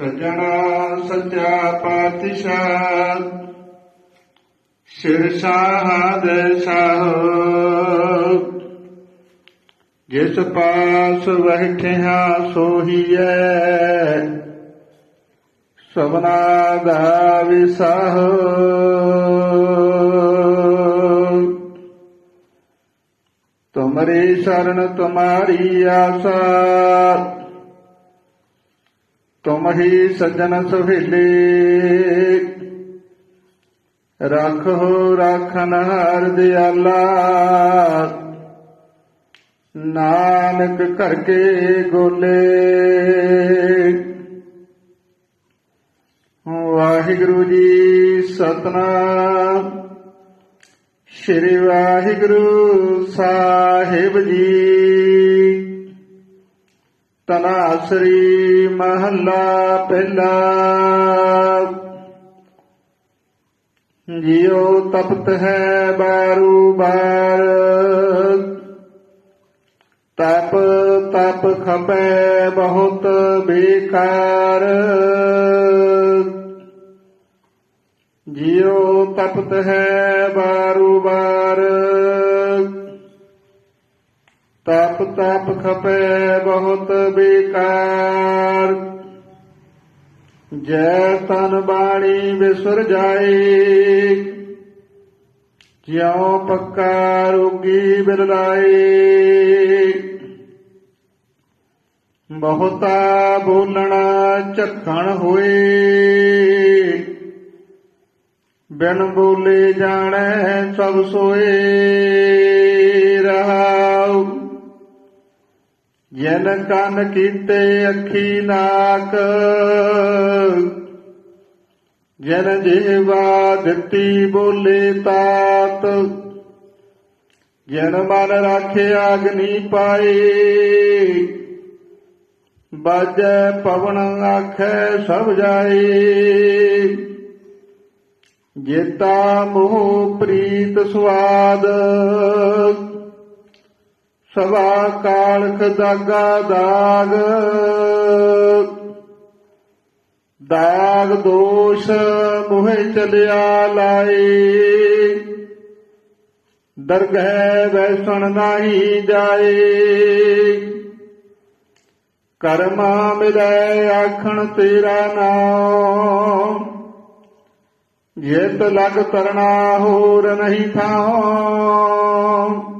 सजना सत्या पातिशात शीर्षाहाद जिस पास बैठ्या सोही सवना विसाह तुम्हारी शरण तुम्हारी आशा। ਤੁਮ ਹੀ ਸਜਣ ਸੁਹੇਲੇ। ਰੱਖੋ ਰਾਖਨ ਹਰ ਦਿਆਲਾ। ਨਾਨਕ ਘਰ ਕੇ ਗੋਲੇ। ਵਾਹਿਗੁਰੂ ਜੀ ਸਤਨਾਮ। ਸ੍ਰੀ ਵਾਹਿਗੁਰੂ ਸਾਹਿਬ ਜੀ। ਤਨਾਸਰੀ ਮਹੱਲਾ ਪਹਿਲਾ। ਜਿਉ ਤਪਤ ਹੈ ਬਾਰੂ ਬਾਰ। ਤਪ ਤਪ ਖਪੈ ਬਹੁਤ ਬੇਕਾਰ। ਜਿਉ ਤਪਤ ਹੈ ਬਾਰੂ ਬਾਰ। ਤਪ ਤਪ ਖਪੈ ਬਹੁਤ ਬੇਕਾਰ। ਜੈ ਤਨ ਬਾਣੀ ਵਿਸਰ ਜਾਏ, ਜਿਉ ਪੱਕਾ ਰੋਗੀ ਬਿਲ ਬਹੁਤਾ ਬੋਲਣਾ ਝੱਖਣ ਹੋਏ, ਬਿਨ ਬੋਲੇ ਜਾਣੈ ਸਭ ਸੋਏ। ਜਨ ਕਨ ਕੀਤੇ ਅੱਖੀ ਨਾਕ। ਜਨ ਜੀਵਾ ਦਿੱਤੀ ਬੋਲੇ ਤਾਤ। ਜਨ ਮਨ ਰਾਖਿਆ ਅਗਨੀ ਪਾਏ। ਬਾਜੈ ਪਵਨ ਆਖੈ ਸਭ ਜਾਏ। ਜੇਤਾ ਮੋਹ ਪ੍ਰੀਤ ਸੁਆਦ। ਸਵਾ ਕਾਲਖ ਦਾਗਾ ਦਾਗ। ਦਾਗ ਦੋਸ਼ ਮੋਹਿ ਚਲਿਆ ਲਾਏ। ਦਰਗਹਿ ਵੈਸਣ ਨਹੀਂ ਜਾਏ। ਕਰਮਾ ਮਿਲੈ ਆਖਣ ਤੇਰਾ ਨਾਮ। ਜੇਤ ਲਗ ਕਰਣਾ ਹੋਰ ਨਹੀਂ ਥਾਂ